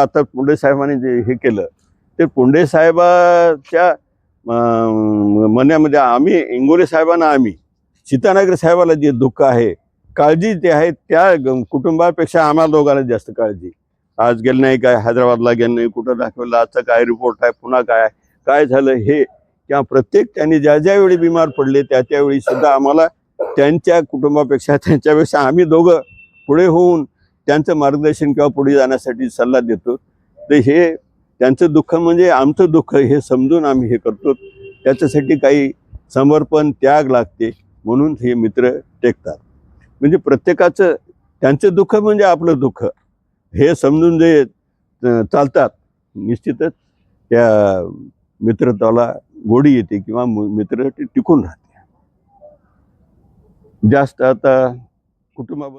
आता पुंडे साहेबांनी जे हे केलं ते पुंडे साहेबाच्या म्हणण्यामध्ये आम्ही इंगोले साहेबांना आम्ही सीतानगर साहेबाला जे दुःख आहे काळजी जे आहे त्या कुटुंबापेक्षा आम्हाला दोघांना जास्त काळजी. आज गेलं नाही काय हैदराबादला गेलं नाही कुठं दाखवलं आजचा काय रिपोर्ट आहे पुन्हा काय काय झालं हे किंवा प्रत्येक त्यांनी ज्या ज्यावेळी बिमार पडले त्या त्यावेळी सुद्धा आम्हाला त्यांच्या कुटुंबापेक्षा त्यांच्यापेक्षा आम्ही दोघं पुढे होऊन त्यांचं मार्गदर्शन किंवा पुढे जाण्यासाठी सल्ला देतो. तर हे त्यांचं दुःख म्हणजे आमचं दुःख हे समजून आम्ही हे करतो. त्याच्यासाठी काही समर्पण त्याग लागते म्हणून हे मित्र टेकतात. म्हणजे प्रत्येकाचं त्यांचं दुःख म्हणजे आपलं दुःख. हे समजून जे चालतात निश्चितच त्या मित्रत्वाला गोडी येते किंवा मित्र टिकून राहते. जास्त आता कुटुंबाबद्दल